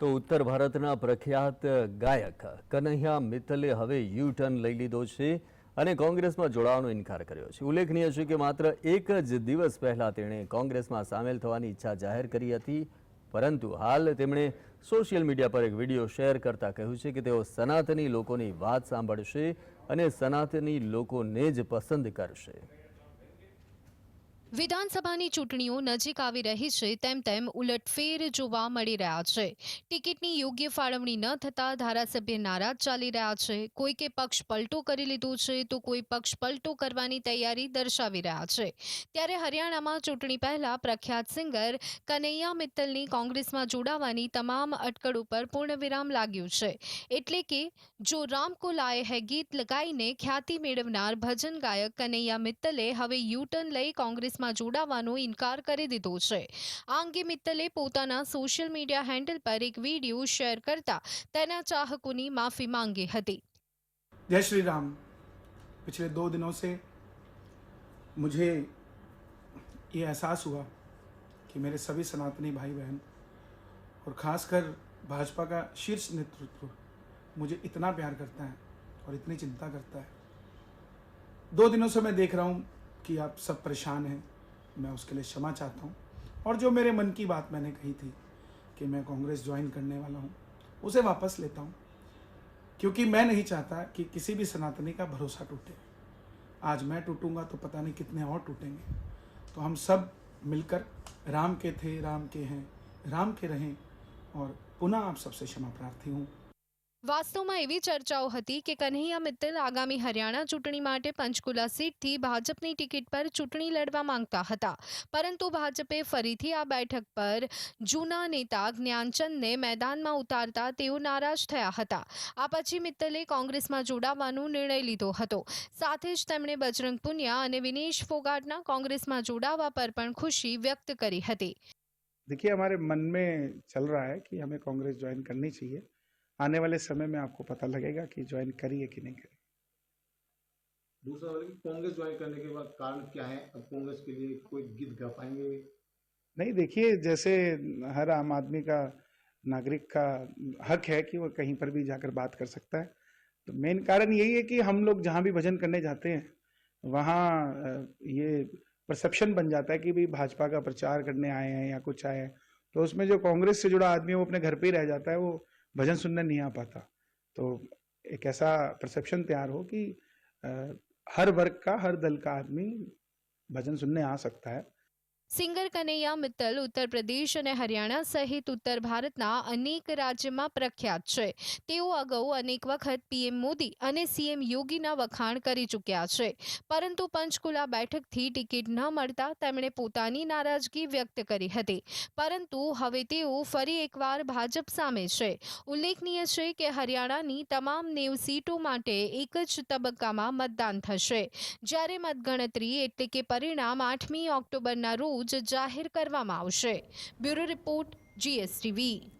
તો ઉત્તર ભારતના પ્રખ્યાત ગાયક કનૈયા મિત્તલે હવે યુ ટર્ન લઈ લીધો છે અને કોંગ્રેસમાં જોડાવાનો ઇનકાર કર્યો છે. ઉલ્લેખનીય છે કે માત્ર એક જ દિવસ પહેલા તેણે કોંગ્રેસમાં સામેલ થવાની ઈચ્છા જાહેર કરી હતી, પરંતુ હાલ તેમણે સોશિયલ મીડિયા પર એક વીડિયો શેર કરતા કહ્યું છે કે તેઓ સનાતની લોકોની વાત સાંભળશે અને સનાતની લોકોને જ પસંદ કરશે. વિધાનસભાની ચૂંટણીઓ નજીક આવી રહી છે, તેમ તેમ ઉલટફેર જોવા મળી રહ્યા છે. ટિકિટની યોગ્ય ફાળવણી ન થતાં ધારાસભ્ય નારાજ ચાલી રહ્યા છે. કોઈકે પક્ષ પલટો કરી લીધો છે તો કોઈ પક્ષ પલટો કરવાની તૈયારી દર્શાવી રહ્યા છે. ત્યારે હરિયાણામાં ચૂંટણી પહેલા પ્રખ્યાત સિંગર કનૈયા મિત્તલની કોંગ્રેસમાં જોડાવાની તમામ અટકળ ઉપર પૂર્ણવિરામ લાગ્યું છે. એટલે કે, જો રામ કો લાયે હૈ ગીત લગાઈને ખ્યાતિ મેળવનાર ભજન ગાયક કનૈયા મિત્તલે હવે યુટર્ન લઈ લઈ કોંગ્રેસમાં જોડાવાનો ઇનકાર કરી દીધો છે આ અંગે મિત્તલે પોતાના સોશિયલ મીડિયા હેન્ડલ પર એક વિડીયો શેર કરતા તેના ચાહકોની માફી માંગી હતી जय श्री राम पिछले दो दिनों से मुझे ये एहसास हुआ कि मेरे सभी सनातनी भाई बहन और ख़ासकर भाजपा का शीर्ष नेतृत्व मुझे इतना प्यार करता है और इतनी चिंता करता है दो दिनों से मैं देख रहा हूँ कि आप सब परेशान हैं, मैं उसके लिए क्षमा चाहता हूँ। और जो मेरे मन की बात मैंने कही थी कि मैं कांग्रेस ज्वाइन करने वाला हूँ, उसे वापस लेता हूँ। क्योंकि मैं नहीं चाहता कि किसी भी सनातनी का भरोसा टूटे। आज मैं टूटूँगा तो पता नहीं कितने और टूटेंगे। तो हम सब मिलकर राम के थे, राम के हैं, राम के रहें और पुनः आप सबसे क्षमा प्रार्थी हूँ। વાસ્તવમાં એવી ચર્ચાઓ હતી કે કન્હૈયા મિત્તલ આગામી હરિયાણા ચૂંટણી માટે પંચકુલા સીટથી ભાજપની ટિકિટ પર ચૂંટણી લડવા માંગતા હતા પરંતુ ભાજપે ફરીથી આ બેઠક પર જૂના નેતા જ્ઞાનચંદને મેદાનમાં ઉતારતા તેઓ નારાજ થયા હતા આ પછી મિત્તલે કોંગ્રેસમાં જોડાવાનો નિર્ણય લીધો હતો સાથે જ તેમણે બજરંગ પુનિયા અને વિનેશ ફોગાટના કોંગ્રેસમાં જોડાવા પર પણ ખુશી વ્યક્ત કરી હતી देखिए हमारे मन में चल रहा है कि हमें कांग्रेस ज्वाइन करनी चाहिए आने वाले समय में आपको पता लगेगा कि ज्वाइन करिए कि नहीं करिए। दूसरा कांग्रेस ज्वाइन करने के बाद कारण क्या है? अब कांग्रेस के लिए कोई गीत गा पाएँगे? नहीं देखिए जैसे हर आम आदमी का नागरिक का हक है कि वो कहीं पर भी जाकर बात कर सकता है। तो मेन कारण यही है कि हम लोग जहाँ भी भजन करने जाते हैं वहाँ ये परसेप्शन बन जाता है कि भाई भाजपा का प्रचार करने आए हैं या कुछ आए हैं। तो उसमें जो कांग्रेस से जुड़ा आदमी है वो अपने घर पे ही रह जाता है वो भजन सुनने नहीं आ पाता। तो एक ऐसा परसेप्शन तैयार हो कि हर वर्ग का, हर दल का आदमी भजन सुनने आ सकता है। સિંગર કનૈયા મિત્તલ ઉત્તર પ્રદેશ અને હરિયાણા સહિત ઉત્તર ભારતના અનેક રાજ્યમાં પ્રખ્યાત છે. તેઓ અગાઉ અનેક વખત પીએમ મોદી અને સીએમ યોગીના વખાણ કરી ચૂક્યા છે. પરંતુ પંચકુલા બેઠકથી ટિકિટ ન મળતા તેમણે પોતાની નારાજગી વ્યક્ત કરી હતી. પરંતુ હવે તેઓ ફરી એકવાર ભાજપ સામે છે. ઉલ્લેખનીય છે કે હરિયાણાની તમામ નેવ સીટો માટે એક જ તબક્કામાં મતદાન થશે. જ્યારે મતગણતરી એટલે કે પરિણામ આઠમી ઓક્ટોબરના રોજ જાહેર કરવામાં આવશે. Bureau report GSTV.